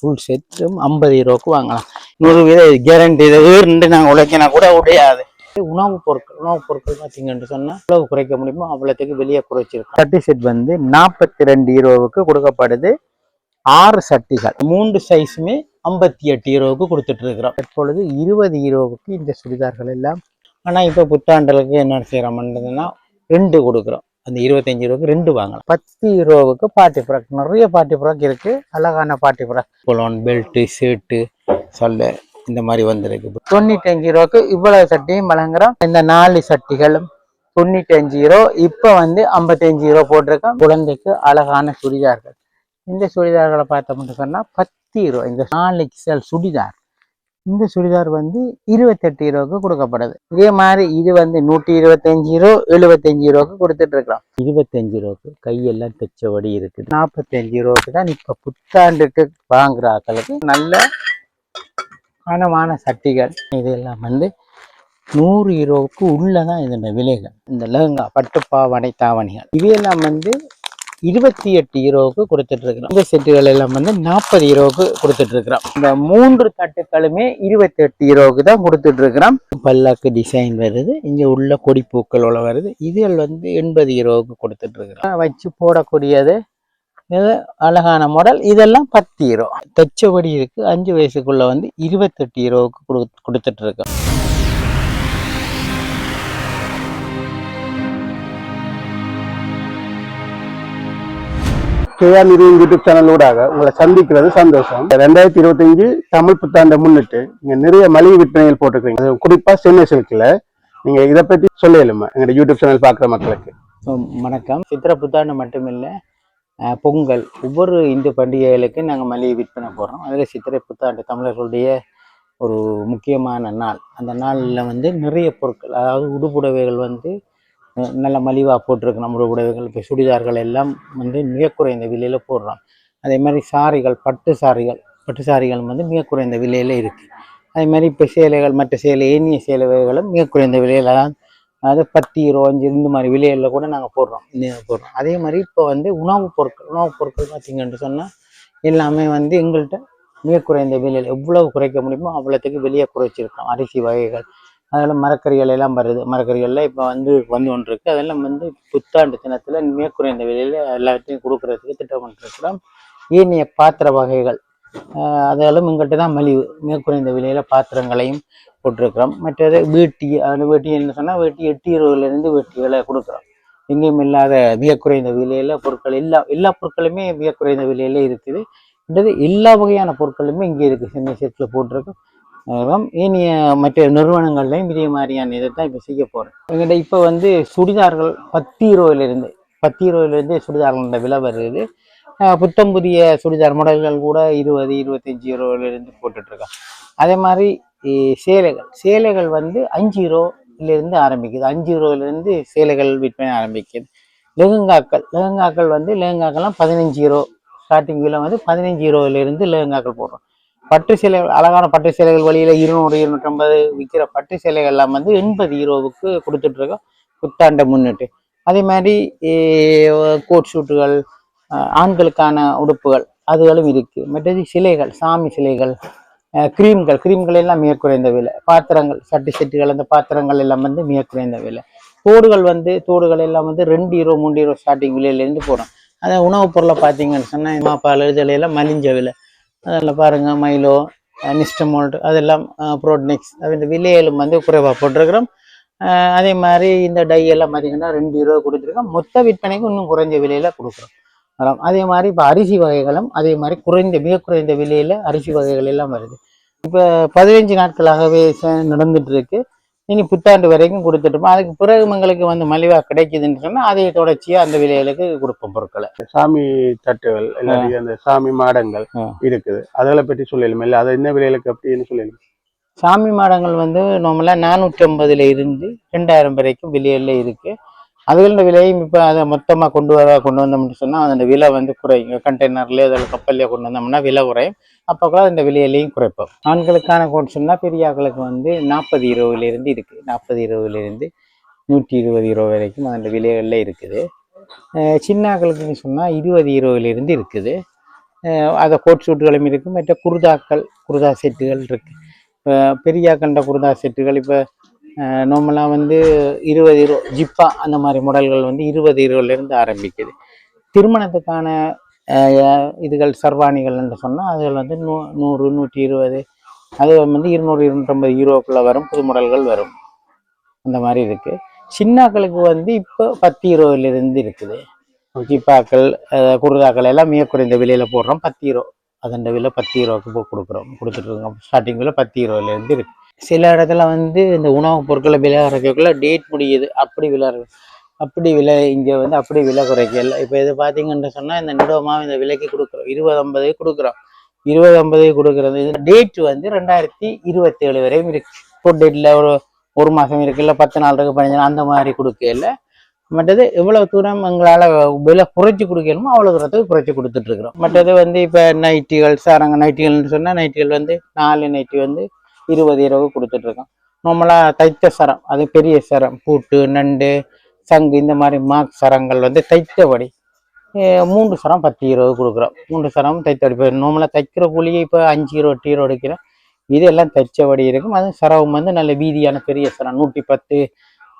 Full செட்டும் ஐம்பது ரூபாய்க்கு வாங்கலாம். இன்னொரு வித கேரண்டி இதை ரெண்டு நாங்கள் உழைக்கினா கூட உடையாது. உணவுப் பொருட்கள் உணவுப் பொருட்கள் பார்த்தீங்கன்னு சொன்னால் எவ்வளவு குறைக்க முடியுமோ அவ்வளோத்துக்கு வெளியே குறைச்சிருக்கோம். சட்டி செட் வந்து நாற்பத்தி ரெண்டு ஈரோவுக்கு கொடுக்கப்படுது. ஆறு சட்டிகள் மூன்று சைஸுமே ஐம்பத்தி எட்டு ஈரோவுக்கு கொடுத்துட்டு இருக்கிறோம் இப்பொழுது இருபது ஈரோவுக்கு இந்த சுடிதார்கள் எல்லாம். ஆனால் இப்போ புத்தாண்டலுக்கு என்ன செய்கிறோம்ன்றதுன்னா ரெண்டு கொடுக்குறோம். அந்த இருபத்தஞ்சு ரூபாய்க்கு ரெண்டு வாங்கலாம். பத்து யூரோவுக்கு பார்ட்டி ஃப்ராக் நிறைய பார்ட்டி ஃப்ராக் இருக்கு. அழகான பார்ட்டி ஃப்ராக் புலோன் பெல்ட்டு ஷர்ட்டு சொல்ல இந்த மாதிரி வந்திருக்கு. தொண்ணூத்தஞ்சு ரூபாய்க்கு இவ்வளவு சட்டியும் வழங்குறோம். இந்த நாலு சட்டிகளும் தொண்ணூத்தி அஞ்சு ரூபா இப்போ வந்து ஐம்பத்தஞ்சு ரூபா போட்டிருக்கோம். குழந்தைக்கு அழகான சுடிதார்கள். இந்த சுடிதார்களை பார்த்தோம்னு சொன்னா பத்து ரூபா இந்த நாலு எக்ஸல் சுடிதார். இந்த சுடிதார் வந்து இருபத்தெட்டு ரூபாய்க்கு கொடுக்கப்படுது. இதே மாதிரி இது வந்து நூற்றி இருபத்தஞ்சு ரூபா எழுபத்தஞ்சு ரூபாய்க்கு கொடுத்துட்டு இருக்கிறோம். இருபத்தஞ்சு ரூபாய்க்கு கையெல்லாம் தைச்சபடி இருக்குது. நாற்பத்தஞ்சு ரூபாய்க்கு தான் இப்போ புத்தாண்டுக்கு வாங்குற ஆட்களுக்கு நல்ல கனமான சட்டிகள். இதெல்லாம் வந்து நூறு யூரோவுக்கு உள்ளதான் இதோட விலைகள். இந்த லெஹங்கா பட்டு பாவாடை தாவணிகள். இவையெல்லாம் வந்து இருபத்தி எட்டு ஈரோவுக்கு கொடுத்துட்ருக்குறோம் இந்த செட்டுகள் எல்லாம் வந்து நாற்பது ஈரோவுக்கு கொடுத்துட்ருக்குறோம் இந்த மூன்று தட்டுக்களுமே இருபத்தி எட்டு ஈரோவுக்கு தான் கொடுத்துட்ருக்குறோம் பல்லாக்கு டிசைன் வருது. இங்க உள்ள கொடி வருது. இதில் வந்து எண்பது ஈரோவுக்கு கொடுத்துட்டு வச்சு போடக்கூடியது இது அழகான மாடல் இதெல்லாம் பத்து ஈரோ. தச்சபடி இருக்கு. அஞ்சு வயசுக்குள்ள வந்து இருபத்தெட்டு ஈரோவுக்கு கொடு கொடுத்துட்டு கேஆர் நிறுவனம் யூடியூப் சேனலூடாக உங்களை சந்திக்கிறது சந்தோஷம். ரெண்டாயிரத்தி இருபத்தஞ்சு தமிழ் புத்தாண்டை முன்னிட்டு நீங்க நிறைய மளிகை விற்பனைகள் போட்டிருக்கீங்க. அது குறிப்பா சென்னை சில்க்ல. நீங்க இதை பத்தி சொல்லலுமா? எங்களோட யூடியூப் சேனல் பாக்குற மக்களுக்கு. ஸோ வணக்கம். சித்திரை புத்தாண்டு மட்டுமில்லை பொங்கல். ஒவ்வொரு இந்து பண்டிகைகளுக்கு நாங்கள் மளிகை விற்பனை போடுறோம். அதில் சித்திரை புத்தாண்டு தமிழர்களுடைய ஒரு முக்கியமான நாள். அந்த நாளில் வந்து நிறைய பொருட்கள் அதாவது உடுப்புடவைகள் வந்து நல்ல மலிவாக போட்டிருக்கு நம்மளுடைய உடுப்புடவைகள் இப்போ சுடிதார்கள் எல்லாம் வந்து மிக குறைந்த விலையில் போடுறோம் அதே மாதிரி சாரிகள் பட்டு சாரிகள் பட்டு சாரிகள் வந்து மிக குறைந்த விலையில் இருக்குது அதே மாதிரி இப்போ சேலைகள் மற்ற சேலை ஏனிய சேலைகளும் மிக குறைந்த விலையில் தான் அதாவது பத்து இருபஞ்சு இந்த மாதிரி விலையில் கூட நாங்கள் போடுறோம். போடுறோம். அதே மாதிரி இப்போ வந்து உணவுப் பொருட்கள் உணவுப் பொருட்கள் பார்த்திங்கன்னு சொன்னால் எல்லாமே வந்து எங்கள்கிட்ட மிக குறைந்த விலையில் எவ்வளவு குறைக்க முடியுமோ அவ்வளோத்துக்கு வெளியே குறைச்சிருக்கோம். அரிசி வகைகள் அதில் மரக்கறிகள் எல்லாம் வருது. மரக்கறிகளில் இப்போ வந்து வந்து ஒன்று இருக்குது அதெல்லாம் வந்து புத்தாண்டு தினத்தில் மிக குறைந்த விலையில் எல்லாத்தையும் கொடுக்கறதுக்கு திட்டம் பண்ணிருக்கிறோம் ஏனைய பாத்திர வகைகள் அதெல்லாம் எங்கள்கிட்ட தான் மலிவு. மிக குறைந்த விலையில் பாத்திரங்களையும் போட்டிருக்கிறோம். மற்றது வேட்டி அந்த வேட்டி என்ன சொன்னால் வேட்டி எட்டு இருபதுலேருந்து வேட்டிகளை கொடுக்குறோம். எங்கேயும் இல்லாத மிக குறைந்த விலையில் பொருட்கள் எல்லா எல்லா பொருட்களுமே மிக குறைந்த இருக்குது. என்றது எல்லா வகையான பொருட்களுமே இங்கே இருக்குது. சென்னை செட்டில் போட்டிருக்கோம். ஏனைய மற்ற நிறுவனங்கள்லையும் இதே மாதிரியான இதை தான் இப்போ செய்ய போகிறேன் எங்கிட்ட இப்போ வந்து சுடிதார்கள் பத்து இருபதுலேருந்து பத்து இருபதுலேருந்து சுடிதார்களோட விலை வருது. புத்தம் புதிய சுடிதார் மாடல்கள் கூட இருபது இருபத்தஞ்சி இருபதுலேருந்து போட்டுட்ருக்கான் அதே மாதிரி சேலைகள். சேலைகள் வந்து அஞ்சு ரூபாயிலிருந்து ஆரம்பிக்குது. அஞ்சு ரூபாயிலிருந்து சேலைகள் விற்பனை ஆரம்பிக்குது. லெஹங்காக்கள். லெஹங்காக்கள் வந்து லெஹங்காக்கள்லாம் பதினஞ்சு ரூபா ஸ்டார்டிங் விலை வந்து பதினஞ்சு இருபதுலேருந்து லெஹங்காக்கள் போடுறோம். பட்டு சேலைகள் அழகான பட்டு சேலைகள் வழியில் இருநூறு இருநூற்றம்பது விற்கிற பட்டு சேலைகள் எல்லாம் வந்து எண்பது ஹீரோவுக்கு கொடுத்துட்ருக்கோம் புத்தாண்டை முன்னிட்டு. அதே மாதிரி கோட் ஷூட்டுகள் ஆண்களுக்கான உடுப்புகள் அதுகளும் இருக்குது மற்றது சிலைகள் சாமி சிலைகள் கிரீம்கள் கிரீம்கள் எல்லாம் மிக குறைந்த விலை. பாத்திரங்கள் சட்டி செட்டுகள் அந்த பாத்திரங்கள் எல்லாம் வந்து மிக குறைந்த விலை. தோடுகள் வந்து தோடுகள் எல்லாம் வந்து ரெண்டு ஹீரோ மூன்று ஹீரோ ஸ்டார்டிங் விலையிலேருந்து போகிறோம் அதான் உணவுப் பொருளை பார்த்தீங்கன்னு சொன்னால் மாப்பால் இதுல எல்லாம் மலிஞ்ச விலை. அதில் பாருங்கள் மைலோ நிஸ்டமோல்ட் அதெல்லாம் ப்ரோட்னிக்ஸ் இந்த விலையிலும் வந்து குறைவாக போட்டிருக்கிறோம். அதே மாதிரி இந்த டை எல்லாம் பார்த்தீங்கன்னா ரெண்டு இருபது கொடுத்துருக்கோம். மொத்த விற்பனைக்கு இன்னும் குறைஞ்ச விலையில் கொடுக்குறோம். அதே மாதிரி இப்போ அரிசி வகைகளும் அதே மாதிரி குறைந்த மிக குறைந்த விலையில் அரிசி வகைகள் எல்லாம் வருது. இப்போ பதினஞ்சு நாட்களாகவே நடந்துட்டு இருக்கு. இனி புத்தாண்டு வரைக்கும் கொடுத்துட்டோம். அதுக்கு பிறகு எங்களுக்கு வந்து மலிவாக கிடைக்குதுன்னு சொன்னால் அதை தொடர்ச்சியாக அந்த விலைகளுக்கு கொடுப்போம் பொருட்களை. சாமி தட்டுகள் எல்லாத்தையும் அந்த சாமி மாடங்கள். இருக்குது. அதெல்லாம் பற்றி சொல்லலுமா இல்ல அதை என்ன விலைகளுக்கு அப்படின்னு சொல்லலும் சாமி மாடங்கள் வந்து நார்மலாக நானூற்றி ஐம்பதுல இருந்து ரெண்டாயிரம் வரைக்கும் விலையில இருக்கு. அதுகளின் விலையும் இப்போ அதை மொத்தமாக கொண்டு வர கொண்டு வந்தோம்னு சொன்னால் அந்த விலை வந்து குறையும். கண்டெய்னர்லேயோ அதில் கப்பல்லையோ கொண்டு வந்தோம்னா விலை குறையும். அப்போ கூட அந்த விலையிலையும் குறைப்போம். ஆண்களுக்கான கோட் சொன்னால் பெரியாக்களுக்கு வந்து நாற்பது இருபதுலேருந்து இருக்குது நாற்பது இருபதுலேருந்து நூற்றி இருபது இருபது வரைக்கும் அந்த விலைகளில் இருக்குது. சின்னாக்களுக்கு சின்ன சொன்னால் இருபது இருபதுலேருந்து இருக்குது. அதை கோட் சூட்டுகளும் இருக்குது மற்ற குருதாக்கள் குருதா செட்டுகள் இருக்குது இப்போ பெரியாக்கண்ட குருதா செட்டுகள் இப்போ நார்மலாக வந்து இருபது இரோ ஜிப்பா அந்த மாதிரி மாடல்கள் வந்து இருபது இருபதுலேருந்து ஆரம்பிக்குது. திருமணத்துக்கான இதுகள் சர்வாணிகள்னு சொன்னால் அதில் வந்து நூ நூறு நூற்றி இருபது அது வந்து இருநூறு இருநூற்றம்பது யூரோக்குள்ளே வரும் புது மாடல்கள் வரும். அந்த மாதிரி இருக்குது சின்னாக்களுக்கு வந்து இப்போ பத்து யூரோவிலிருந்து இருக்குது. ஜிப்பாக்கள் குருதாக்கள் எல்லாம் மிக குறைந்த விலையில் போடுறோம் பத்து யூரோ அதன் விலை பத்து யூரோவுக்கு போ கொடுக்குறோம். கொடுத்துட்ருக்கோம் ஸ்டார்டிங் விலை பத்து யூரோலேருந்து இருக்குது சில இடத்துல வந்து இந்த உணவுப் பொருட்களை விலை குறைக்கக்குள்ள டேட் முடியுது. அப்படி விலை அப்படி விலை இங்கே வந்து அப்படி விலை குறைக்கல. இப்போ இது பார்த்தீங்கன்னு சொன்னால் இந்த நிறுவமாக இந்த விலைக்கு கொடுக்குறோம். இருபது ஐம்பது கொடுக்குறோம். இருபது ஐம்பது கொடுக்குறது. இது டேட் வந்து ரெண்டாயிரத்தி இருபத்தேழு வரையும் இருக்குது ஃபுட் டேட்டில் ஒரு ஒரு மாதம் இருக்குல்ல பத்து நாள் இருக்குது பதினஞ்சு நாள் அந்த மாதிரி கொடுக்கல. மற்றது எவ்வளவு தூரம் எங்களால் விலை குறைச்சி கொடுக்கணுமோ அவ்வளோ தூரத்துக்கு குறைச்சி கொடுத்துட்டு இருக்கிறோம். மற்றது வந்து இப்போ நைட்டிகள் சாரங்க நைட்டிகள்னு சொன்னால் நைட்டிகள் வந்து நாலு நைட்டி வந்து இருபது இருபது கொடுத்துட்டு இருக்கோம். நார்மலாக தைத்த சரம் அது பெரிய சரம் பூட்டு நண்டு சங்கு இந்த மாதிரி மார்க் சரங்கள் வந்து தைத்தபடி மூன்று சரம் பத்து இருபது கொடுக்குறோம். மூன்று சரம் தைத்தபடி. இப்போ நார்மலாக தைக்கிற கூலியை இப்போ அஞ்சு இருபது எட்டு இருபது எடுக்கிறோம் இதெல்லாம் தைச்சபடி இருக்கும். அது சரவம் வந்து நல்ல வீதியான பெரிய சரம் நூற்றி பத்து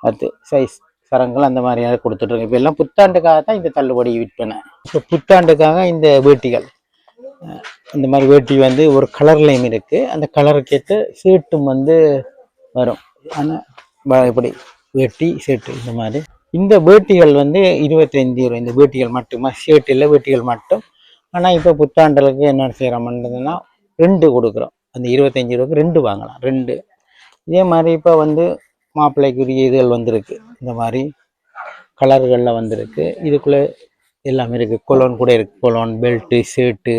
பத்து சைஸ் சரங்கள் அந்த மாதிரியாக கொடுத்துட்ருக்கோம் இப்போ எல்லாம் புத்தாண்டுக்காக தான் இந்த தள்ளுபடி விற்பனை. இப்போ புத்தாண்டுக்காக இந்த வேட்டிகள். இந்த மாதிரி வேட்டி வந்து ஒரு கலர்லேயும் இருக்குது அந்த கலருக்கேற்ற சீட்டும் வந்து வரும். ஆனால் இப்படி வேட்டி சீட்டு இந்த மாதிரி. இந்த வேட்டிகள் வந்து இருபத்தைந்து ரூபா இந்த வேட்டிகள் மட்டுமா? ஷர்ட் இல்லை வேட்டிகள் மட்டும். ஆனால் இப்போ புத்தாண்டலுக்கு என்ன செய்கிறோம்ன்றதுன்னா ரெண்டு கொடுக்குறோம். அந்த இருபத்தஞ்சி ரூபாய்க்கு ரெண்டு வாங்கலாம். ரெண்டு. இதே மாதிரி இப்போ வந்து மாப்பிள்ளைக்குரிய இதுகள் வந்திருக்கு. இந்த மாதிரி கலர்களில் வந்திருக்கு. இதுக்குள்ளே எல்லாமே இருக்குது கொலோன் கூட இருக்குது கொலோன் பெல்ட்டு ஷர்ட்டு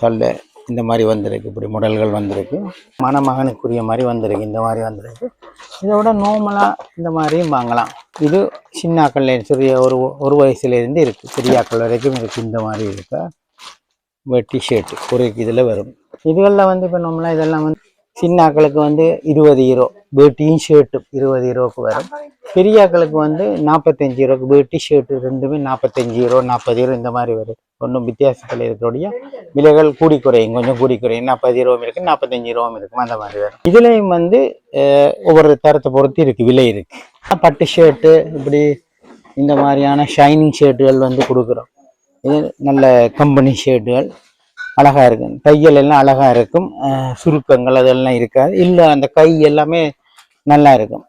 சல்லை இந்த மாதிரி வந்திருக்கு. இப்படி முடல்கள் வந்திருக்கு. மணமகனுக்குரிய மாதிரி வந்திருக்கு. இந்த மாதிரி வந்திருக்கு. இதோட நார்மலாக இந்த மாதிரியும் வாங்கலாம். இது சின்னாக்கள் சிறிய ஒரு ஒரு வயசுலேருந்து இருக்குது பெரியாக்கள் வரைக்கும் இருக்குது இந்த மாதிரி இருக்கா? வெட்டி ஷர்ட்டு. ஒரு இதில் வரும். இதுகளில் வந்து இப்போ நார்மலாக இதெல்லாம் வந்து சின்னாக்களுக்கு வந்து இருபது ஹீரோ வேட்டியும் ஷர்ட்டும் இருபது ஹீரோவுக்கு வரும். பெரியாக்களுக்கு வந்து நாற்பத்தஞ்சு ஈரோக்கு வேட்டி ஷர்ட்டு ரெண்டுமே நாற்பத்தஞ்சு ஹீரோ நாற்பது ஈரோ இந்த மாதிரி வரும். ஒன்றும் வித்தியாசத்தில் இருக்கிறோடைய விலைகள் கூடி குறையும். கொஞ்சம் கூடி குறையும். நாற்பது ஈரோவும் இருக்குது நாற்பத்தஞ்சு ஈரோவும் இருக்கும். அந்த மாதிரி வரும். இதுலேயும் வந்து ஒவ்வொரு தரத்தை பொறுத்து இருக்குது விலை இருக்குது பட்டு ஷர்ட்டு இப்படி இந்த மாதிரியான ஷைனிங் ஷர்ட்டுகள் வந்து கொடுக்குறோம். இது நல்ல கம்பெனி ஷர்ட்டுகள் அழகாக இருக்கும். தையல் எல்லாம் அழகாக இருக்கும். சுருக்கங்கள் அதெல்லாம் இருக்காது. இல்லை அந்த கை எல்லாமே நல்லா இருக்கும்.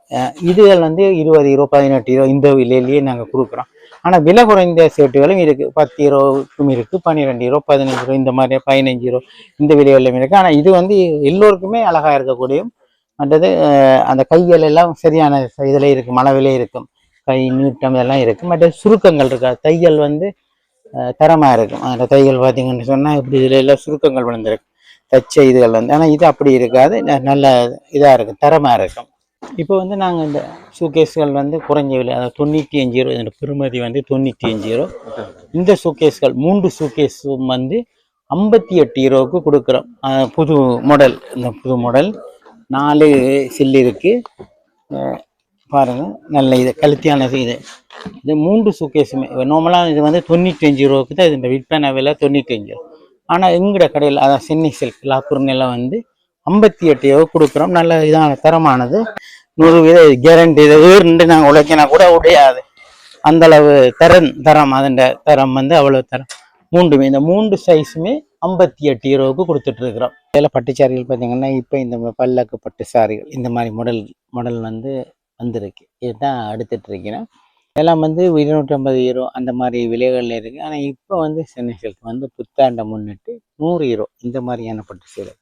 இதுகள் வந்து இருபது இருபது பதினெட்டு இருபது இந்த விலையிலேயே நாங்கள் கொடுக்குறோம். ஆனால் விலை குறைந்த சேட்டுகளும் இருக்குது பத்து இருபதுக்கும் இருக்குது பன்னிரெண்டு இருபது பதினஞ்சு ஹீரோ இந்த மாதிரி பதினஞ்சு ஹீரோ இந்த விலைகளிலும் இருக்குது ஆனால் இது வந்து எல்லோருக்குமே அழகாக இருக்கக்கூடிய மற்றது அந்த கைகள் எல்லாம் சரியான இதில் இருக்கும் அளவிலே இருக்கும். கை நீட்டம் இதெல்லாம் இருக்கும் மற்ற சுருக்கங்கள் இருக்காது. தையல் வந்து தரமாக இருக்கும். அந்த தையல் பார்த்தீங்கன்னு சொன்னால் இப்படி இதில் எல்லாம் சுருக்கங்கள் விழுந்திருக்கு தச்ச இதுகள் வந்து ஆனால் இது அப்படி இருக்காது. ந- நல்ல இதாக இருக்கும் தரமாக இருக்கும். இப்போ வந்து நாங்கள் இந்த சூகேஸ்கள் வந்து குறைஞ்ச விலை அதாவது தொண்ணூற்றி அஞ்சு ரூபா இதோட பெருமதி வந்து தொண்ணூற்றி அஞ்சு ரூபா. இந்த சூகேஸ்கள் மூன்று சூகேஸும் வந்து ஐம்பத்தி எட்டு ஹீரோவுக்கு கொடுக்குறோம். புது மாடல் இந்த புது மாடல் நாலு சில்லு இருக்குது பாருங்க நல்ல இது கழுத்தியான இது. இது மூன்று சூக்கேஸுமே நார்மலாக இது வந்து தொண்ணூற்றி அஞ்சு ரூபாய்க்கு தான் இது விற்பனை விலை தொண்ணூற்றி அஞ்சு ரூபா. ஆனால் எங்கட கடையில் அதான் சென்னை சில்க் லாக்கூர்னில் வந்து ஐம்பத்தி எட்டு ரூபா கொடுக்குறோம். நல்ல இதான தரமானது. நூறு வீத கேரண்டி இது ரெண்டு நாங்கள் உழைக்கினா கூட உடையாது. அந்த அளவு தரம் தரம் அதன் தரம் வந்து அவ்வளோ தரம். மூன்றுமே இந்த மூன்று சைஸுமே ஐம்பத்தி எட்டு ஈரோவுக்கு கொடுத்துட்ருக்குறோம் இதில் பட்டுச்சாரிகள் பார்த்திங்கன்னா இப்போ இந்த பல்லக்கு பட்டு சாரிகள் இந்த மாதிரி மாடல் மாடல் வந்து வந்திருக்கு. இதுதான் எடுத்துட்டு எல்லாம் வந்து இருநூற்றம்பது ஹீரோ அந்த மாதிரி விலைகளில் இருக்குது ஆனால் இப்போ வந்து சென்னை சில்க் வந்து புத்தாண்டை முன்னிட்டு நூறு ஹீரோ இந்த மாதிரியான பட்டு சீலை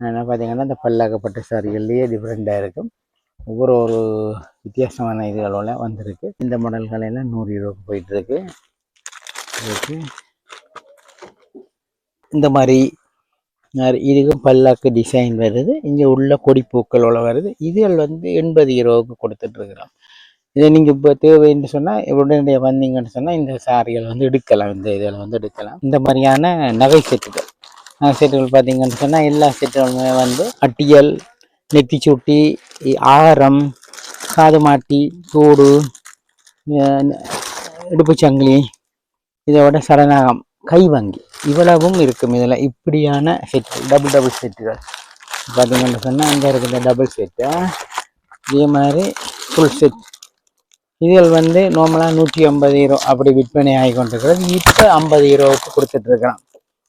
என்ன பார்த்தீங்கன்னா இந்த பல்லாக்க சாரிகள்லேயே டிஃப்ரெண்ட்டாக இருக்கும். ஒவ்வொரு ஒரு வித்தியாசமான இதுகளோட வந்திருக்கு. இந்த மாடல்கள் எல்லாம் நூறு ஹீரோக்கு போயிட்டுருக்கு இருக்கு இந்த மாதிரி இதுக்கும் பல்லாக்கு டிசைன் வருது. இங்கே உள்ள கொடிப்பூக்களோட வருது. இதுகள் வந்து எண்பது இருபதுக்கு கொடுத்துட்ருக்குறோம். இதை நீங்கள் இப்போ தேவைன்னு சொன்னால் உடனடியாக வந்தீங்கன்னு சொன்னால் இந்த சாரிகள் வந்து எடுக்கலாம். இந்த இதில் வந்து எடுக்கலாம். இந்த மாதிரியான நகை செட்டுகள். நகை செட்டுகள் பார்த்தீங்கன்னு சொன்னால் எல்லா செட்டுகளுமே வந்து அட்டியல் நெத்திச்சுட்டி ஆரம் காது மாட்டி தோடு இடுப்பு சங்கிலி இதோட சடநாகம் கைவங்கி இவ்வளவும் இருக்கும் இதில் இப்படியான செட்டு டபுள் டபுள் செட்டுகள் பார்த்தீங்கன்னு சொன்னால் அங்கே இருக்கிற டபுள் செட்டு இதே மாதிரி ஃபுல் செட் இதில் வந்து நார்மலாக நூற்றி ஐம்பது ஹீரோ அப்படி விற்பனை ஆகி கொண்டிருக்கிறது. இப்போ ஐம்பது ஹீரோவுக்கு கொடுத்துட்ருக்கிறான்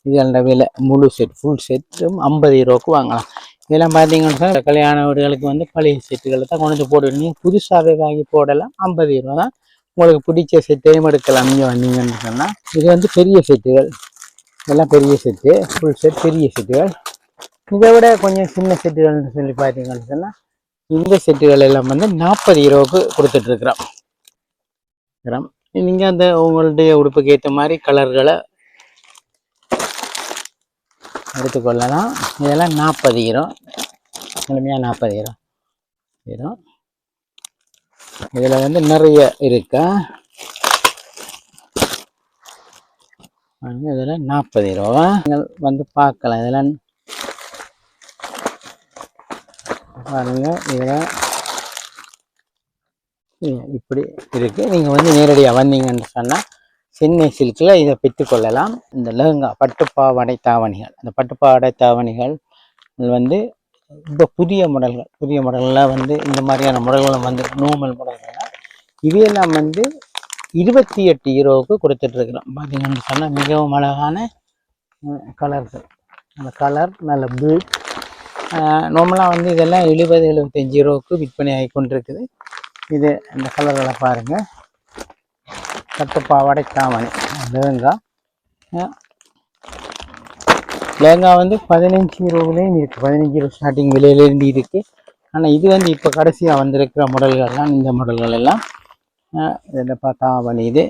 இதோட விலை முழு செட் ஃபுல் செட்டும் ஐம்பது ஈரோவுக்கு வாங்கலாம். இதெல்லாம் பார்த்தீங்கன்னு சொன்னால் கல்யாண வீடுகளுக்கு வந்து பழைய செட்டுகளை தான் கொண்டு வந்து போடுவீங்க புதுசாகவே வாங்கி போடலாம். ஐம்பது ஈரோ தான். உங்களுக்கு பிடிச்ச செட்டையும் எடுக்கலாம். இங்கே வந்தீங்கன்னு சொன்னால் இது வந்து பெரிய செட்டுகள் இதெல்லாம் பெரிய செட்டு ஃபுல் செட் பெரிய செட்டுகள் இதை விட கொஞ்சம் சின்ன செட்டுகள்னு சொல்லி பார்த்தீங்கன்னு சொன்னால் இந்த செட்டுகள் எல்லாம் வந்து நாற்பது ஹீரோவுக்கு கொடுத்துட்ருக்குறோம். இருக்கிறோம் நீங்கள் அந்த உங்களுடைய உடுப்புக்கு ஏற்ற மாதிரி கலர்களை எடுத்துக்கொள்ளலாம். இதெல்லாம் நாற்பது ஹீரோ முழுமையாக நாற்பது ஹீரோ ஹீரோ இதில் வந்து நிறைய இருக்கா பாருங்க, இதில் நாற்பது ரூபா. நீங்கள் வந்து பார்க்கலாம் இதெல்லாம் பாருங்கள் இதில். இப்படி இருக்குது நீங்கள் வந்து நேரடியாக வந்தீங்கன்னு சொன்னால் சென்னை சில்கில் இதை பெற்றுக்கொள்ளலாம் இந்த லெஹங்கா பட்டுப்பாவாடை தாவணிகள். அந்த பட்டுப்பாவாடை தாவணிகள் வந்து இப்போ புதிய மாடல்கள் புதிய மாடல்லாம் வந்து இந்த மாதிரியான மாடல்களும் வந்து நார்மல் மாடல்கள் இவையெல்லாம் வந்து இருபத்தி எட்டு ஹீரோவுக்கு கொடுத்துட்ருக்குறோம். பார்த்தீங்கன்னு சொன்னால் மிகவும் அழகான கலர்கள் அந்த கலர் நல்ல பியூட் நார்மலாக வந்து இதெல்லாம் எழுபது எழுபத்தஞ்சு ஹீரோவுக்கு விற்பனை ஆகி கொண்டிருக்குது. இது இந்த கலர்களை பாருங்கள் பட்டு பாவாடை லேங்கா லேங்கா வந்து பதினஞ்சு ரூபாயிலையும் இருக்குது பதினஞ்சு ரூபா ஸ்டார்டிங் விலையிலேருந்து இருக்குது ஆனால் இது வந்து இப்போ கடைசியாக வந்திருக்கிற மாடல்கள்லாம் இந்த மாடல்கள் எல்லாம். இதில் பார்த்தா தாவணி இது.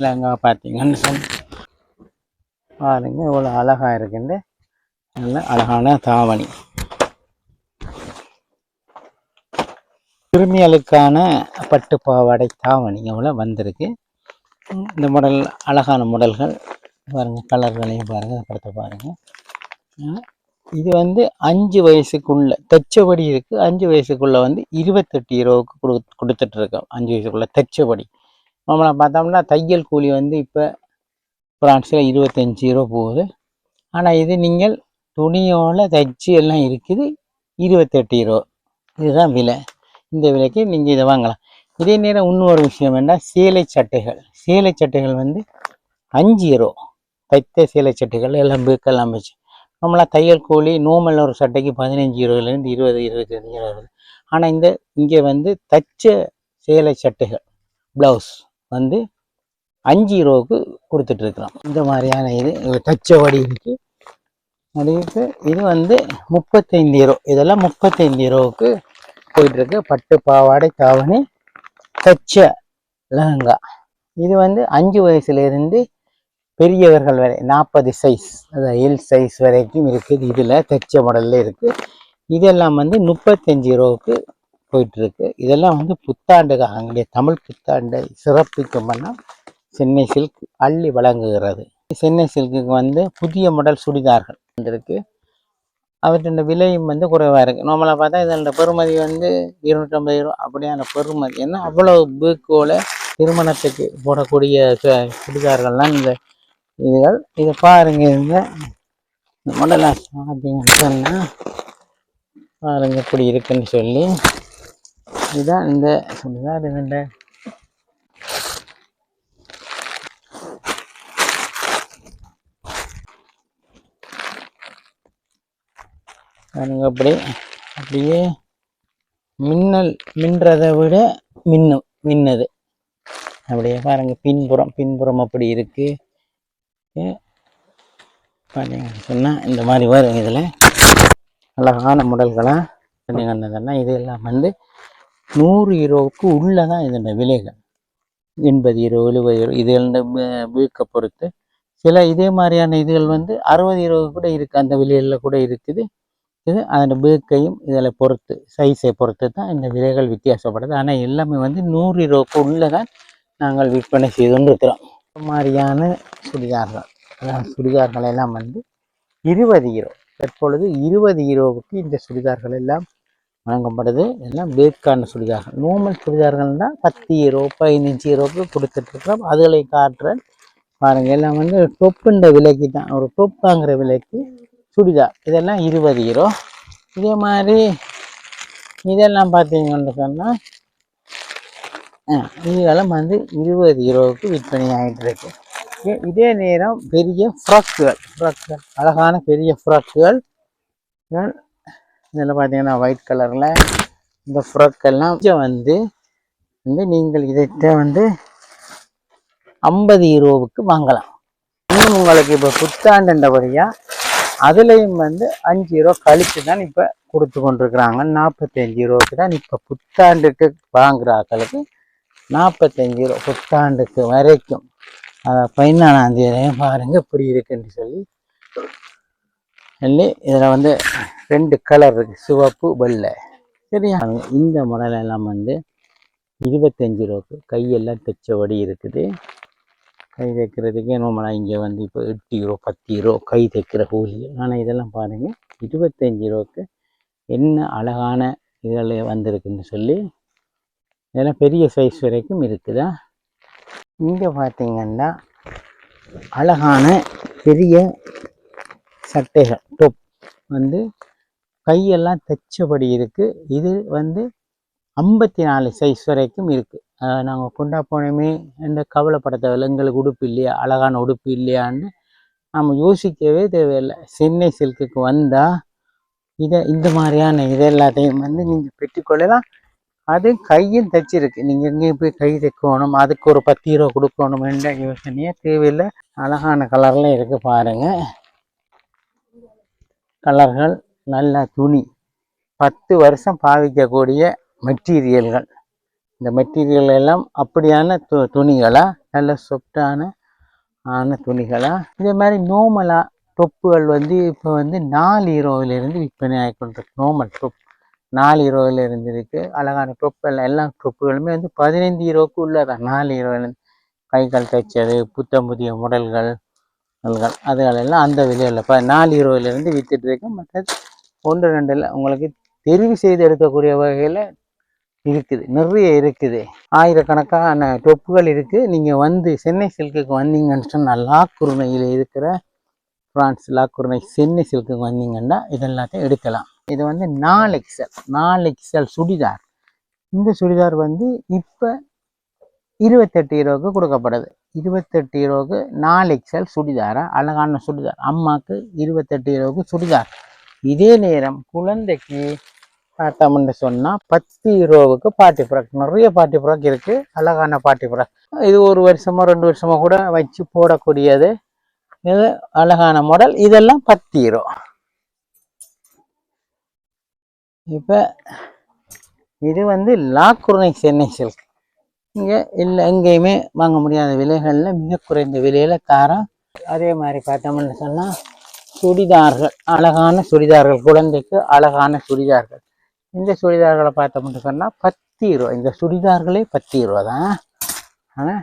லேங்கா பார்த்தீங்கன்னு சொல்லி பாருங்க இவ்வளோ அழகாக இருக்குண்டு நல்ல அழகான தாவணி. கிருமியலுக்கான பட்டு பாவாடை தாவணி எவ்வளோ வந்திருக்கு. இந்த மாடல் அழகான மாடல்கள் பாருங்கள் கலர்களையும் பாருங்கள் படத்தை பாருங்கள் இது வந்து அஞ்சு வயசுக்குள்ள தச்சபடி இருக்கு. அஞ்சு வயசுக்குள்ள வந்து இருபத்தெட்டு இருபதுக்கு கொடு கொடுத்துட்டு இருக்கோம் அஞ்சு வயசுக்குள்ள தச்சபடி. நம்மளை பார்த்தோம்னா தையல் கூலி வந்து இப்போ பிரான்ஸில் இருபத்தஞ்சி ரூபா போகுது. ஆனால் இது நீங்கள் துணியோடு தச்சு எல்லாம் இருக்குது இருபத்தெட்டு ரூபா இதுதான் விலை. இந்த விலைக்கு நீங்கள் இதை வாங்கலாம். இதே நேரம் இன்னொரு விஷயம் வேண்டாம் சேலை சட்டைகள். சேலை சட்டைகள் வந்து அஞ்சு ரூ தைத்த சேலை சட்டைகள் எல்லாம் பேக்கெல்லாம் வச்சு நம்மளா தையல் கூலி நோமல் ஒரு சட்டைக்கு பதினஞ்சு இருபதுலேருந்து இருபது இருபத்தஞ்சு இருபது. ஆனால் இந்த இங்கே வந்து தச்ச சேலை சட்டைகள் ப்ளவுஸ் வந்து அஞ்சு ரூபாவுக்கு கொடுத்துட்ருக்குறோம் இந்த மாதிரியான இது தச்ச வடி இருக்குது அதுக்கு இது வந்து முப்பத்தைந்து ரூபா இதெல்லாம் முப்பத்தைந்து ரூபாவுக்கு போயிட்டுருக்கு பட்டு பாவாடை தாவணி தச்ச லெஹங்கா. இது வந்து அஞ்சு வயசுலேருந்து பெரியவர்கள் வரை நாற்பது சைஸ் அதாவது எல் சைஸ் வரைக்கும் இருக்குது. இதில் தைச்ச மாடலில் இருக்குது இதெல்லாம் வந்து முப்பத்தஞ்சு ரூபாவுக்கு போயிட்டுருக்கு. இதெல்லாம் வந்து புத்தாண்டுக்காக எங்களுடைய தமிழ் புத்தாண்டை சிறப்பிக்கும் வண்ணம் சென்னை சில்க் அள்ளி வழங்குகிறது. சென்னை சில்க்குக்கு வந்து புதிய மாடல் சுடிதார்கள் வந்திருக்கு. அவற்றின் விலையும் வந்து குறைவாக இருக்குது நம்மளை பார்த்தா இதோட பெறுமதி வந்து இருநூற்றம்பது ரூபா. அப்படியான பெறுமதி. ஏன்னா அவ்வளோ பூக்கோல திருமணத்துக்கு போடக்கூடிய சுடிதார்கள்லாம் இந்த இதுகள் இதை பாருங்க இந்த இந்த மாடலாக பார்த்தீங்கன்னு சொன்னால் பாருங்க இப்படி இருக்குன்னு சொல்லி. இதுதான் இந்த சொல்லிதான் இதுண்ட பாருங்க அப்படி அப்படியே மின்னல் மின்றதை விட மின்னும் மின்னது. அப்படியே பாருங்க பின்புறம் பின்புறம் அப்படி இருக்கு. பார்த்தீங்கன்னு சொன்னால் இந்த மாதிரி வரும் இதில். அழகான முடல்களாக பார்த்தீங்கன்னா இது எல்லாம் வந்து நூறு ஹீரோவுக்கு உள்ளே தான் இதோட விலைகள். எண்பது ஹீரோ எழுபது ஹீரோ இது வீக்க பொறுத்து. சில இதே மாதிரியான இதுகள் வந்து அறுபது ஹீரோவுக்கு கூட இருக்குது அந்த விலைகளில் கூட இருக்குது. இது அதோட வீக்கையும் இதில் பொறுத்து சைஸை பொறுத்து தான் இந்த விலைகள் வித்தியாசப்படுது. ஆனால் எல்லாமே வந்து நூறு ஹீரோவுக்கு உள்ளே தான் நாங்கள் விற்பனை செய்து கொண்டு இருக்கிறோம் மாதிரியான சுடிதார்கள். சுடிதார்கள் எல்லாம் வந்து இருபது ஹீரோ தற்பொழுது இருபது ஹீரோவுக்கு இந்த சுடிதார்கள் எல்லாம் வழங்கப்படுது. எல்லாம் வேட்கான சுடிதார்கள். நார்மல் சுடிதார்கள் தான் பத்து ஹீரோ பதினஞ்சு ஹீரோவுக்கு கொடுத்துட்ருக்கிறோம் அதுகளை காட்டுறேன். பாருங்கள் எல்லாம் வந்து டொப்புன்ற விலைக்கு தான். ஒரு டொப் விலைக்கு சுடிதார். இதெல்லாம் இருபது ஹீரோ இதே மாதிரி இதெல்லாம் பார்த்தீங்கன்னு சொன்னால் இதெல்லாம் வந்து இருபது ஹீரோவுக்கு விற்பனை ஆகிட்டு இருக்கு இதே- நேரம் பெரிய ஃப்ராக்குகள் ஃப்ராக்குகள் அழகான பெரிய ஃப்ராக்குகள். இதில் பார்த்தீங்கன்னா ஒயிட் கலரில் இந்த ஃப்ராக்கெல்லாம் வந்து வந்து நீங்கள் இதைத்த வந்து ஐம்பது ஹீரோவுக்கு வாங்கலாம். இன்னும் உங்களுக்கு இப்போ புத்தாண்டுன்றபடியாக அதுலேயும் வந்து அஞ்சு ரூபா கழித்து தான் இப்போ கொடுத்து கொண்டிருக்கிறாங்க. நாற்பத்தஞ்சு ஹீரோவுக்கு தான் இப்போ புத்தாண்டுக்கு வாங்குற ஆக்களுக்கு நாற்பத்தஞ்சு புத்தாண்டுக்கு வரைக்கும். அதை பதினாலாம் தேதியும் பாருங்க இப்படி இருக்குன்னு சொல்லி. சொல்லி இதில் வந்து ரெண்டு கலர் இருக்கு சிவப்பு வெள்ளை. சரியா? இந்த மாடல் எல்லாம் வந்து இருபத்தஞ்சி ரூபாய்க்கு கையெல்லாம் தைச்சபடி இருக்குது. கை தைக்கிறதுக்கே நம்மளாம் இங்கே வந்து இப்போ எட்டு ரூபா பத்து ரூபா கை தைக்கிற கூலி. ஆனால் இதெல்லாம் பாருங்கள் இருபத்தஞ்சி ரூபாய்க்கு என்ன அழகான இதில் வந்திருக்குன்னு சொல்லி இதெல்லாம் பெரிய சைஸ் வரைக்கும் இருக்குதா. இங்கே பார்த்தீங்கன்னா அழகான பெரிய சட்டைகள் டொப் வந்து கையெல்லாம் தைச்சபடி இருக்குது இது வந்து ஐம்பத்தி நாலு சைஸ் வரைக்கும் இருக்குது நாங்கள் கொண்டா போனோமே இந்த கவலைப்பட தேவையில்ல எங்களுக்கு உடுப்பு இல்லையா அழகான உடுப்பு இல்லையான்னு நம்ம யோசிக்கவே தேவையில்லை. சென்னை சில்க்குக்கு வந்தால் இதை இந்த மாதிரியான இது எல்லாத்தையும் வந்து நீங்கள் பெற்றுக்கொள்ளலாம். அது கையும் தைச்சிருக்கு. நீங்கள் எங்கேயும் போய் கை தைக்கணும் அதுக்கு ஒரு பத்து ரூபா கொடுக்கணுமென்ற யோசனையே தேவையில்லை. அழகான கலரில் இருக்கு பாருங்க. கலர்கள் நல்ல துணி. பத்து வருஷம் பாவிக்கக்கூடிய மெட்டீரியல்கள். இந்த மெட்டீரியல் எல்லாம் அப்படியான து துணிகளா? நல்ல சொப்டான ஆன துணிகளா? இதே மாதிரி நோமலா தொப்புகள் வந்து இப்போ வந்து நாலு இரவுலேருந்து விற்பனை ஆகிக்கொண்டிருக்கு. நோமல் தொப்பு. நாலு ஹீரோவிலிருந்து இருந்திருக்கு. அழகான டொப்புகள் எல்லா டொப்புகளுமே வந்து பதினைந்து ஹீரோவுக்கு உள்ளதான் நாலு ஹீரோவிலேருந்து கைகள் தைச்சது புத்தம் புதிய முடல்கள் அதுகளெல்லாம் அந்த விலையில். இப்போ நாலு ஹீரோவிலிருந்து வித்துட்டு இருக்கு மற்ற ஒன்று ரெண்டில் உங்களுக்கு தெரிவு செய்து எடுக்கக்கூடிய வகையில் இருக்குது. நிறைய இருக்குது. ஆயிரக்கணக்கான டொப்புகள் இருக்குது நீங்கள் வந்து சென்னை சில்க்குக்கு வந்தீங்கன்னு சொன்னால் லாக்குருணையில் இருக்கிற ஃப்ரான்ஸ் லாக்குருணை சென்னை சில்க்குக்கு வந்தீங்கன்னா இதெல்லாத்தையும் எடுக்கலாம். இது வந்து நாலு எக்ஸல் நாலு எக்ஸல் சுடிதார். இந்த சுடிதார் வந்து இப்போ இருபத்தெட்டு ஈரோவுக்கு கொடுக்கப்படுது. இருபத்தெட்டு ஈரோவுக்கு நாலு எக்ஸல் சுடிதாரா? அழகான சுடிதார். அம்மாவுக்கு இருபத்தெட்டு ஈரோவுக்கு சுடிதார். இதே நேரம் குழந்தைக்கு பார்த்தோம்னு சொன்னால் பத்து ஹீரோவுக்கு பாட்டி ஃப்ராக் நிறைய பாட்டி ஃப்ராக் இருக்குது அழகான பாட்டி ஃப்ராக் இது ஒரு வருஷமோ ரெண்டு வருஷமோ கூட வச்சு போடக்கூடியது. இது அழகான மாடல் இதெல்லாம் பத்து ஹீரோ. இப்போ இது வந்து லாக்குருணை சென்னை சில்க். இங்கே இல்லை எங்கேயுமே வாங்க முடியாத விலைகளில் மிக குறைந்த விலையில் தாரம் அதே மாதிரி பார்த்தோம்னு சொன்னால் சுடிதார்கள் அழகான சுடிதார்கள் குழந்தைக்கு அழகான சுடிதார்கள். இந்த சுடிதார்களை பார்த்தோம்னு சொன்னால் பத்து ரூபா இந்த சுடிதார்களே பத்து ரூபா தான் ஆனால்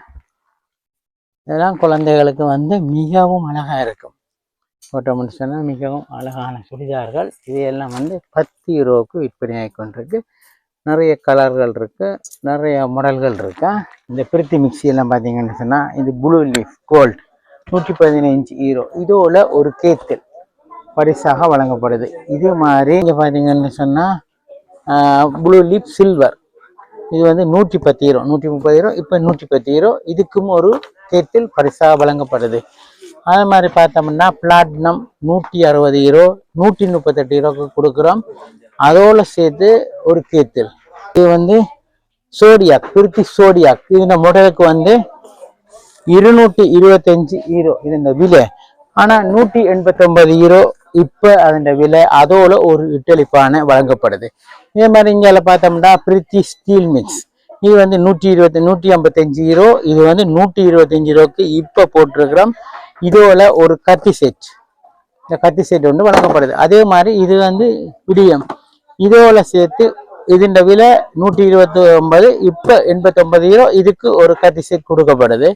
இதெல்லாம் குழந்தைகளுக்கு வந்து மிகவும் அழகாக இருக்கும். போட்டோம்னு சொன்னால் மிகவும் அழகான சுடிதார்கள். இதையெல்லாம் வந்து பத்து ரூபாவுக்கு விற்பனையாகி கொண்டிருக்கு. நிறைய கலர்கள் இருக்குது நிறைய மாடல்கள் இருக்கா. இந்த பிரித்தி மிக்சியெல்லாம் எல்லாம் பார்த்தீங்கன்னு சொன்னால் இது ப்ளூ லீஃப் கோல்ட் நூற்றி பதினஞ்சு ஹீரோ இதோட ஒரு கேத்தில் பரிசாக வழங்கப்படுது. இது மாதிரி இங்கே பார்த்தீங்கன்னு சொன்னால் ப்ளூ லீப் சில்வர் இது வந்து நூற்றி பத்து ஈரோ நூற்றி முப்பது ஈரோ இப்போ நூற்றி பத்து ஹீரோ இதுக்கும் ஒரு கேத்தில் பரிசாக வழங்கப்படுது. அதே மாதிரி பார்த்தோம்னா பிளாட்டினம் நூற்றி அறுபது ஹீரோ நூற்றி முப்பத்தெட்டு ஈரோக்கு கொடுக்குறோம். அதோட சேர்த்து ஒரு கேத்தில். இது வந்து சோடியாக் பிரித்தி சோடியாக் இந்த முடலுக்கு வந்து இருநூற்றி இருபத்தஞ்சு ஹீரோ இது இந்த விலை. ஆனால் நூற்றி எண்பத்தொன்பது ஹீரோ இப்போ அதோட விலை அதோட ஒரு இட்டளிப்பான வழங்கப்படுது. இதே மாதிரி இங்கே பார்த்தோம்னா பிரித்தி ஸ்டீல் மிக்ஸ் இது வந்து நூற்றி இருபத்தி நூற்றி ஐம்பத்தஞ்சு ஹீரோ இது வந்து நூற்றி இருபத்தஞ்சு ஹீரோக்கு இப்போ போட்டிருக்கிறோம். இதோல ஒரு கத்தி செட் இந்த கத்தி செட் ஒன்று வழங்கப்படுது. அதே மாதிரி இது வந்து விடியம். இதோல சேர்த்து இதுண்ட விலை நூற்றி இருபத்தி ஒன்பது இப்போ எண்பத்தொன்பது ஹீரோ இதுக்கு ஒரு கத்தி செட் கொடுக்கப்படுது.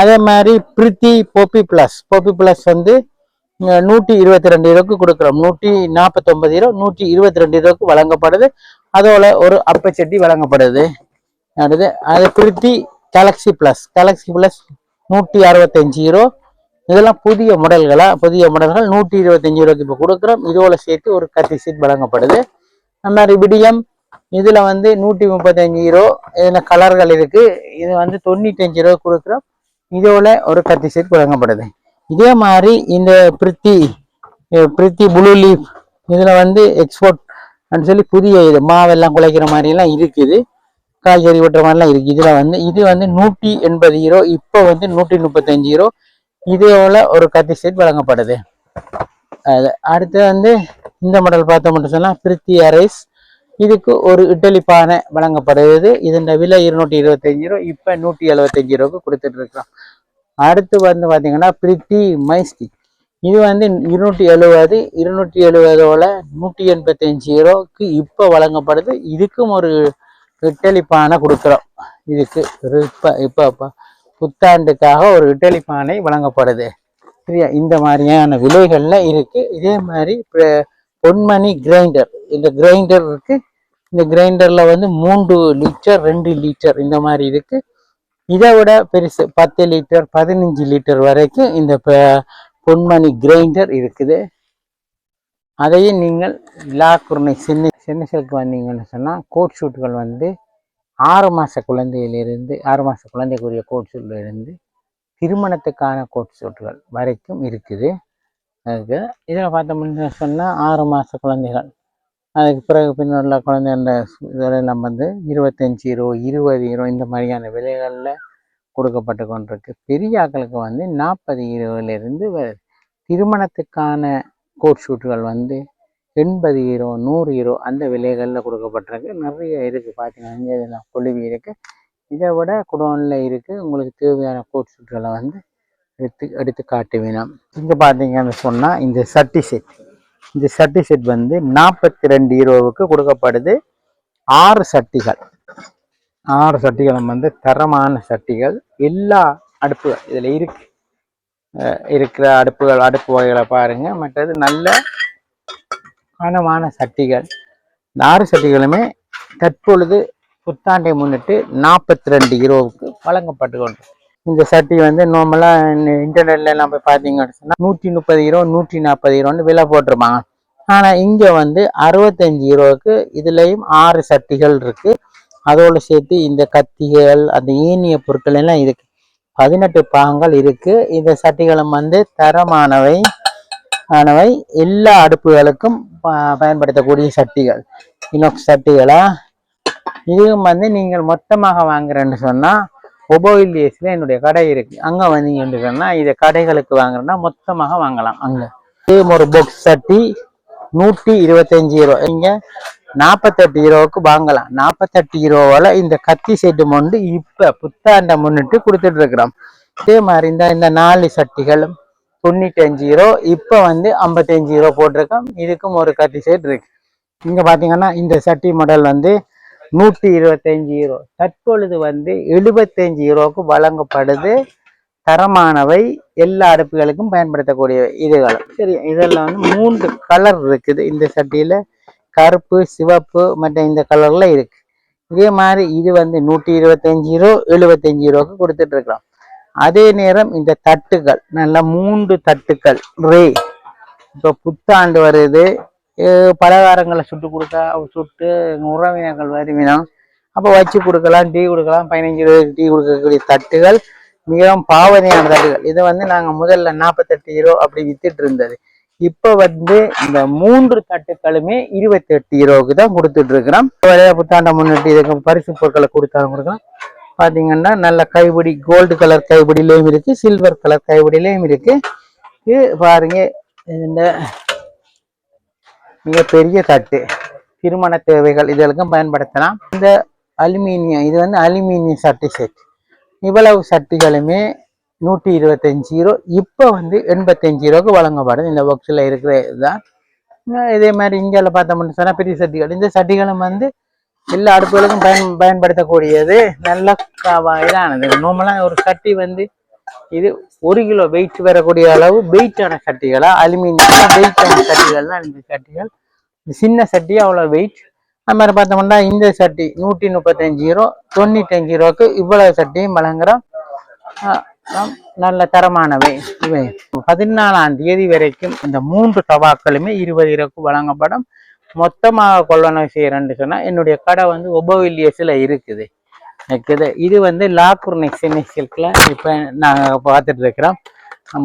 அதே மாதிரி Preethi poppy plus poppy plus வந்து நூற்றி இருபத்தி ரெண்டு ஹீரோக்கு கொடுக்குறோம். நூற்றி நாற்பத்தொன்பது ஹீரோ நூற்றி இருபத்தி ரெண்டு ஹீரோக்கு வழங்கப்படுது. அதோட ஒரு அப்பச்சட்டி வழங்கப்படுது. அடுத்து அது Preethi galaxy plus galaxy plus நூற்றி அறுபத்தஞ்சு ஹீரோ இதெல்லாம் புதிய மாடல்களா புதிய மாடல்கள் நூற்றி இருபத்தஞ்சு ரூபாய்க்கு இப்போ கொடுக்குறோம். இதோட சேர்த்து ஒரு கத்தி சீட் வழங்கப்படுது. அந்த மாதிரி இதில் வந்து நூற்றி முப்பத்தஞ்சு ஹீரோ இதில் கலர்கள் இருக்குது இது வந்து தொண்ணூத்தஞ்சு ரூபா கொடுக்குறோம். இதோட ஒரு கத்தி சீட் வழங்கப்படுது. இதே மாதிரி இந்த பிரித்தி பிரித்தி ப்ளூ லீஃப் இதில் வந்து எக்ஸ்போர்ட் சொல்லி புதிய இது மாவெல்லாம் குலைக்கிற மாதிரிலாம் இருக்குது. காய்கறி வெட்டுற மாதிரிலாம் இருக்குது இதில் வந்து இது வந்து நூற்றி எண்பது ஹீரோ இப்போ வந்து நூற்றி முப்பத்தஞ்சு ஹீரோ இதோட ஒரு கத்தி செட் வழங்கப்படுது. அது அடுத்து வந்து இந்த மாடல் பார்த்தோம் மட்டும் சொன்னால் பிரித்தி அரைஸ் இதுக்கு ஒரு இட்டலி பானை வழங்கப்படுகிறது. இதன் விலை இருநூற்றி இருபத்தஞ்சி ரூபா. இப்போ நூற்றி எழுபத்தஞ்சி ரூபாய்க்கு கொடுத்துட்டு இருக்கிறோம். அடுத்து வந்து பார்த்தீங்கன்னா பிரித்தி மைஸ்டி இது வந்து இருநூற்றி எழுபது இருநூற்றி எழுபதோட நூற்றி எண்பத்தஞ்சு ரூபாய்க்கு இப்போ வழங்கப்படுது. இதுக்கும் ஒரு இட்டலி பானை கொடுக்குறோம். இதுக்கு இப்போ இப்போ. புத்தாண்டுக்காக ஒரு இட்டலி பானை வழங்கப்படுது. சரியா? இந்த மாதிரியான விலைகள்ல இருக்கு. இதே மாதிரி பொன்மணி கிரைண்டர். இந்த கிரைண்டர் இருக்கு. இந்த கிரைண்டர்ல வந்து மூன்று லிட்டர் ரெண்டு லிட்டர் இந்த மாதிரி இருக்கு. இதை விட பெருசு. பத்து லிட்டர் பதினஞ்சு லிட்டர் வரைக்கும் இந்த ப- பொன்மணி கிரைண்டர் இருக்குது. அதையும் நீங்கள் லாக்குர்னை சின்ன சின்ன சிலுக்கு வந்தீங்கன்னு சொன்னால் கோட் ஷூட்டுகள் வந்து ஆறு மாத குழந்தையிலிருந்து ஆறு மாத குழந்தைக்குரிய கோட் திருமணத்துக்கான கோட் ஷூட்டுகள் வரைக்கும் இருக்குது. அதுக்கு இதில் பார்த்தோம்னு சொன்னால் ஆறு மாத குழந்தைகள். அதுக்கு பிறகு பின்னுள்ள குழந்தை அந்த இதெல்லாம் வந்து இருபத்தஞ்சி ஹீரோ இருபது ஹீரோ இந்த மாதிரியான விலைகளில் கொடுக்கப்பட்டு கொண்டிருக்கு. பெரிய ஆட்களுக்கு வந்து நாற்பது இருபதுலேருந்து வருது திருமணத்துக்கான கோட் ஷூட்டுகள் வந்து எண்பது ஹீரோ நூறு ஹீரோ அந்த விலைகளில் கொடுக்கப்பட்டிருக்கு. நிறைய இருக்குது பார்த்தீங்கன்னா இங்கே இதெல்லாம் கொழுவி இருக்குது இதை விட குடோனில் இருக்குது உங்களுக்கு தேவையான கோட் சுற்றுகளை வந்து எடுத்து எடுத்து காட்டுவினோம் இங்கே பார்த்தீங்கன்னு சொன்னால் இந்த சட்டி செட் இந்த சட்டி செட் வந்து நாற்பத்தி ரெண்டு ஹீரோவுக்கு கொடுக்கப்படுது. ஆறு சட்டிகள். ஆறு சட்டிகளும் வந்து தரமான சட்டிகள். எல்லா அடுப்புகள் இதில் இருக்கு. இருக்கிற அடுப்புகள் அடுப்பு வகைகளை பாருங்கள் மற்றது நல்ல கனமான சட்டிகள். இந்த ஆறு சட்டிகளுமே தற்பொழுது புத்தாண்டை முன்னிட்டு நாற்பத்தி ரெண்டு ஹீரோவுக்கு வழங்கப்பட்டு கொண்டு இந்த சட்டி வந்து நார்மலாக இன்டர்நெட்ல எல்லாம் போய் பார்த்தீங்கன்னு சொன்னால் நூற்றி முப்பது ஹீரோ நூற்றி நாற்பது ஹீரோன்னு விலை போட்டிருப்பாங்க. ஆனால் இங்கே வந்து அறுபத்தஞ்சு ஹீரோவுக்கு இதுலேயும் ஆறு சட்டிகள் இருக்குது அதோடு சேர்த்து இந்த கத்திகள் அந்த ஈனிய பொருட்கள் எல்லாம் இருக்குது பதினெட்டு பாகங்கள் இருக்குது இந்த சட்டிகளும் வந்து தரமானவை. ஆனவை எல்லா அடுப்புகளுக்கும் ப- பயன்படுத்தக்கூடிய சட்டிகள். இனோக்ஸ் சட்டிகளா? இதுவும் வந்து நீங்கள் மொத்தமாக வாங்குறேன்னு சொன்னா டேஸில் என்னுடைய கடை இருக்கு. அங்க வந்தீங்கன்னு சொன்னா இதை கடைகளுக்கு வாங்குறேன்னா மொத்தமாக வாங்கலாம் அங்க. இதுவும் ஒரு பொக்ஸ் சட்டி நூற்றி இருபத்தஞ்சி ஹீரோ இங்க நாற்பத்தெட்டு ஹீரோவுக்கு வாங்கலாம். நாற்பத்தெட்டு ஹீரோவால இந்த கத்தி செட்டு மொண்டு இப்போ புத்தாண்டை முன்னிட்டு கொடுத்துட்ருக்குறோம் இதே மாதிரி இந்த இந்த நாலு சட்டிகளும் தொண்ணூற்றி அஞ்சு ஹீரோ இப்போ வந்து ஐம்பத்தஞ்சு ஜீரோ போட்டிருக்கோம். இதுக்கும் ஒரு கத்தி செட் இருக்கு. இங்கே பார்த்தீங்கன்னா இந்த சட்டி மாடல் வந்து நூற்றி இருபத்தஞ்சு ஹீரோ தற்பொழுது வந்து எழுபத்தஞ்சு ஹீரோவுக்கு வழங்கப்படுது. தரமானவை எல்லா அடுப்புகளுக்கும் பயன்படுத்தக்கூடியவை. இதுகள் சரி இதெல்லாம் வந்து மூன்று கலர் இருக்குது. இந்த சட்டியில் கருப்பு சிவப்பு மற்றும் இந்த கலரில் இருக்குது இதே மாதிரி இது வந்து நூற்றி இருபத்தஞ்சு ஜீரோ எழுபத்தஞ்சு ஜீரோவுக்கு கொடுத்துட்ருக்கலாம் அதே நேரம் இந்த தட்டுகள் நல்ல மூன்று தட்டுகள் ரே. இப்போ புத்தாண்டு வருது. பலகாரங்களை சுட்டு கொடுக்க சுட்டு உறவினர்கள் வருவினம் அப்போ வச்சு கொடுக்கலாம் டீ கொடுக்கலாம் பதினஞ்சு இருபது டீ கொடுக்கக்கூடிய தட்டுகள் மிகவும் பாவனையான தட்டுகள். இதை வந்து நாங்கள் முதல்ல நாற்பத்தெட்டு ஈரோ அப்படி வித்துட்டு இருந்தது. இப்போ வந்து இந்த மூன்று தட்டுக்களுமே இருபத்தெட்டு ஈரோவுக்கு தான் கொடுத்துட்டு இருக்கிறோம். புத்தாண்டை முன்னிட்டு இதுக்கு பரிசு பொருட்களை கொடுத்தாலும் கொடுக்கலாம். பார்த்தீங்கன்னா நல்ல கைபிடி கோல்டு கலர் கைப்பிடிலையும் இருக்கு சில்வர் கலர் கைப்பிடிலையும் இருக்கு. இது பாருங்க இந்த மிகப்பெரிய தட்டு. திருமண தேவைகள் இதெல்லாம் பயன்படுத்தலாம். இந்த அலுமினியம் இது வந்து அலுமினியம் சட்டி செட் இவ்வளவு சட்டிகளுமே நூற்றி இருபத்தஞ்சு ரூபா இப்போ வந்து எண்பத்தஞ்சு ரூபாய்க்கு வழங்கப்படுது. இந்த பாக்ஸில் இருக்கிற இதுதான் இதே மாதிரி இந்தியாவில் பார்த்தோம்னு சொன்னால் பெரிய சட்டிகள். இந்த சட்டிகளும் வந்து எல்லா அடுப்புகளுக்கும் பயன் பயன்படுத்தக்கூடியது. நல்ல இதானது. நார்மலாக ஒரு சட்டி வந்து இது ஒரு கிலோ வெயிட் வரக்கூடிய அளவு வெயிட்டான சட்டிகளா அலுமினியம் வெயிட்டான சட்டிகள் தான் இந்த சட்டிகள் சின்ன சட்டி அவ்வளோ வெயிட் அது மாதிரி பார்த்தோம்னா இந்த சட்டி நூற்றி முப்பத்தஞ்சு ரூபா தொண்ணூத்தஞ்சு ரூபாக்கு இவ்வளவு சட்டியும் வழங்குறோம். நல்ல தரமானவை. இவை பதினாலாம் தேதி வரைக்கும் இந்த மூன்று தவாக்களுமே இருபது இரவுக்கு வழங்கப்படும். மொத்தமாக கொள்ளணும் செய்யறேன்னு சொன்னா என்னுடைய கடை வந்து ஒபோவில்லியஸில் இருக்குது. இருக்குது. இது வந்து லாக்கூர் நெக்ஸினி சில்கில் இப்போ நாங்கள் பார்த்துட்டு இருக்கிறோம்.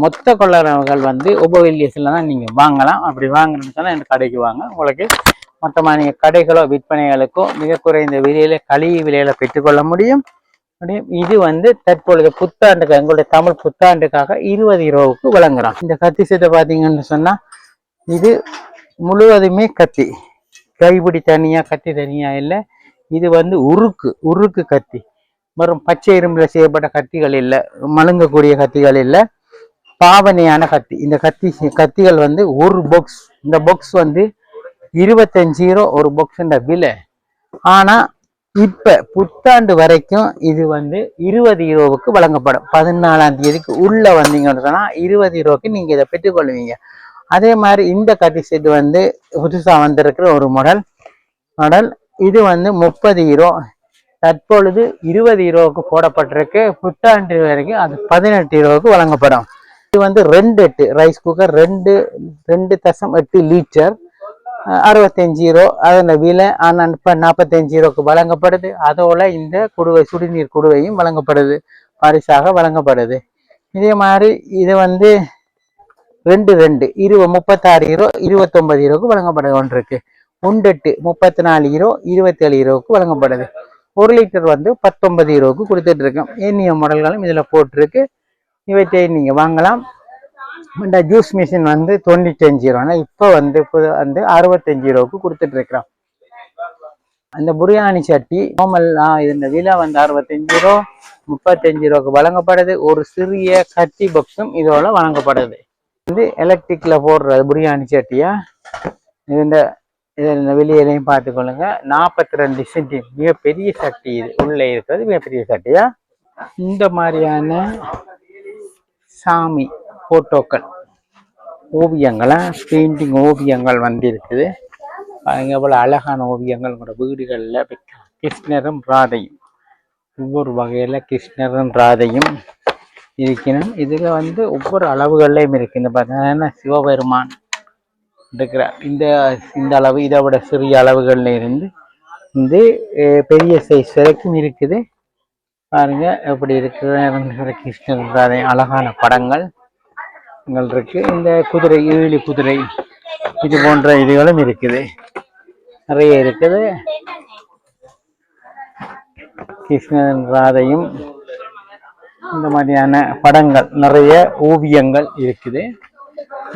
மொத்த கொள்ளறவர்கள் வந்து ஒபோவில்லியஸில் தான் நீங்கள் வாங்கலாம். அப்படி வாங்கணும்னு சொன்னால் இந்த கடைக்கு வாங்க. உங்களுக்கு மொத்தமாக நீங்கள் கடைகளோ விற்பனைகளுக்கோ மிக குறைந்த விலையில கழிவு விலையில பெற்றுக்கொள்ள முடியும். இது வந்து தற்பொழுது புத்தாண்டுக்கு எங்களுடைய தமிழ் புத்தாண்டுக்காக இருபது ரூபாவுக்கு வழங்குறோம். இந்த கத்தி சீட்டை பார்த்தீங்கன்னு சொன்னா இது முழுவதுமே கத்தி. கைப்பிடி தனியாக கத்தி தனியாக இல்லை. இது வந்து உருக்கு உருக்கு கத்தி. வரும் பச்சை இரும்பில் செய்யப்பட்ட கத்திகள் இல்லை. மழுங்கக்கூடிய கத்திகள் இல்லை. பாவனையான கத்தி. இந்த கத்தி கத்திகள் வந்து ஒரு பாக்ஸ் இந்த பாக்ஸ் வந்து இருபத்தஞ்சு ரூபா ஒரு பாக்ஸுன்ற விலை. ஆனால் இப்போ புத்தாண்டு வரைக்கும் இது வந்து இருபது இரோவுக்கு வழங்கப்படும். பதினாலாம் தேதிக்கு உள்ளே வந்தீங்கன்னு சொன்னால் இருபது யூரோவுக்கு நீங்கள் இதை பெற்றுக்கொள்வீங்க. அதே மாதிரி இந்த கட்டி செட் வந்து புதுசாக வந்திருக்கிற ஒரு மாடல் மாடல் இது வந்து முப்பது ஹீரோ தற்பொழுது இருபது ஹீரோவுக்கு போடப்பட்டிருக்கு. புத்தாண்டு வரைக்கும் அது பதினெட்டு ஹீரோவுக்கு வழங்கப்படும். இது வந்து ரெண்டு எட்டு ரைஸ் குக்கர் ரெண்டு ரெண்டு தசம் எட்டு லீட்டர் அறுபத்தஞ்சு ரூபா அதோட விலை ஆனால் இப்போ நாற்பத்தஞ்சு ரூபாய்க்கு வழங்கப்படுது. அதோட இந்த குடுவை சுடுநீர் குடுவையும் வழங்கப்படுது. பரிசாக வழங்கப்படுது. இதே மாதிரி இது வந்து ரெண்டு ரெண்டு. இருபது முப்பத்தாறு ஹீரோ இருபத்தொன்பது ஹீரோக்கு வழங்கப்பட ஒன்றிருக்கு உண்டெட்டு முப்பத்தி நாலு ஹீரோ இருபத்தேழு ஹீரோவுக்கு வழங்கப்படுது. ஒரு லிட்டர் வந்து பத்தொன்பது ஹீரோவுக்கு கொடுத்துட்டு இருக்கோம் ஏனிய மாடல்களும் இதில் போட்டிருக்கு. இவற்றை நீங்கள் வாங்கலாம். இந்த ஜூஸ் மிஷின் வந்து தொண்ணூத்தஞ்சு ரூபானா இப்போ வந்து புது வந்து அறுபத்தஞ்சு ரூபாவுக்கு கொடுத்துட்டு இருக்கிறோம் அந்த புரியாணி சட்டி நார்மல் இந்த விலை வந்து அறுபத்தஞ்சு ரூபா முப்பத்தஞ்சு ரூபாய்க்கு வழங்கப்படுது. ஒரு சிறிய கத்தி பக்ஸும் இதோட வழங்கப்படுது. இது எலக்ட்ரிக்கில் போடுறது பிரியாணி சட்டியா? இது இந்த இது இந்த வெளியிலையும் பார்த்துக்கொள்ளுங்க நாற்பத்தி ரெண்டு சென்டி மிக பெரிய சட்டி இது. உள்ளே இருக்கிறது மிக பெரிய சட்டியா? இந்த மாதிரியான சாமி போட்டோக்கள் ஓவியங்களா? பெயிண்டிங் ஓவியங்கள் வந்து இருக்குது பாருங்க எவ்வளோ அழகான ஓவியங்கள் உங்களோட வீடுகளில் கிருஷ்ணரும் ராதையும். ஒவ்வொரு வகையில் கிருஷ்ணரும் ராதையும் இருக்கணும் இதில் வந்து ஒவ்வொரு அளவுகள்லையும் இருக்கு. இந்த பார்த்தீங்கன்னா சிவபெருமான் இருக்கிறார். இந்த இந்த அளவு இதை விட சிறிய அளவுகள்ல இருந்து வந்து பெரிய சைஸ் வரைக்கும் இருக்குது. பாருங்க எப்படி இருக்கிற கிருஷ்ணர் அழகான படங்கள் இருக்கு. இந்த குதிரை ஏழு குதிரை இது போன்ற இதுகளும் இருக்குது. நிறைய இருக்குது. கிருஷ்ணன் ராதையும் இந்த மாதிரியான படங்கள் நிறைய ஓவியங்கள் இருக்குது.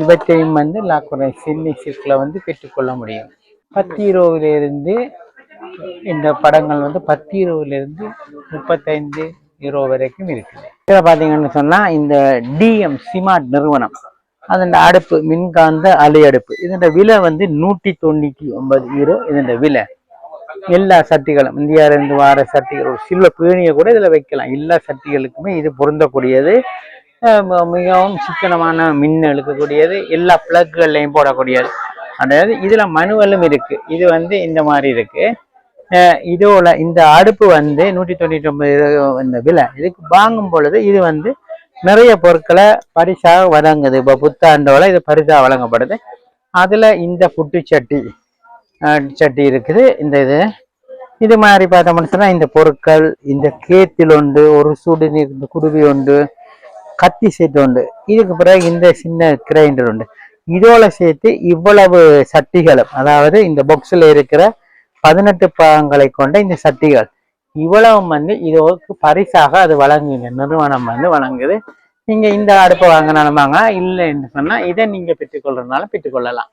இவற்றையும் வந்து லாக்குறை சின்னி சிற்கில் வந்து பெற்றுக்கொள்ள முடியும். பத்திரோவிலிருந்து இந்த படங்கள் வந்து பத்து இருபதுலேருந்து முப்பத்தைந்து யூரோ வரைக்கும் இருக்குது. இதில் பார்த்தீங்கன்னு சொன்னால் இந்த டிஎம் சிமாட் நிறுவனம் அதன் அடுப்பு மின்காந்த அலை அடுப்பு இதோட விலை வந்து நூற்றி தொண்ணூற்றி ஒன்பது யூரோ இதோட விலை எல்லா சட்டிகளும். இந்தியாவிலிருந்து வார சட்டிகள் ஒரு சில்வ பேணியை கூட இதில் வைக்கலாம். எல்லா சட்டிகளுக்குமே இது பொருந்தக்கூடியது. ம- மிகவும் சிக்கனமான மின் இழுக்கக்கூடியது எல்லா பிளக்குகள்லையும் போடக்கூடியது. அதாவது இதில் மனுவலும் இருக்குது இது வந்து இந்த மாதிரி இருக்குது இதோட இந்த அடுப்பு வந்து நூற்றி தொண்ணூற்றி ஒன்பது இந்த விலை. இதுக்கு வாங்கும் பொழுது இது வந்து நிறைய பொருட்களை பரிசாக வழங்குது. இப்போ புத்தாண்டோட இது பரிசாக வழங்கப்படுது. அதில் இந்த புட்டுச்சட்டி சட்டி இருக்குது. இந்த இது. இது மாதிரி பார்த்தோம்னு சொன்னா இந்த பொருட்கள் இந்த கேத்தில் உண்டு ஒரு சுடுநீர் இந்த குருவி உண்டு கத்தி செட்டு உண்டு. இதுக்கு பிறகு இந்த சின்ன கிரைண்டர் உண்டு. இதோட சேர்த்து இவ்வளவு சட்டிகளும் அதாவது இந்த பொக்ஸில் இருக்கிற பதினெட்டு பாகங்களை கொண்ட இந்த சட்டிகள் இவ்வளவு வந்து இதற்கு பரிசாக அது வழங்குங்க நிறுவனம் வந்து வழங்குது. நீங்கள் இந்த அடுப்பை வாங்கினாலும் வாங்கலாம் இல்லைன்னு சொன்னால் இதை நீங்கள் பெற்றுக்கொள்றதுனால பெற்றுக்கொள்ளலாம்.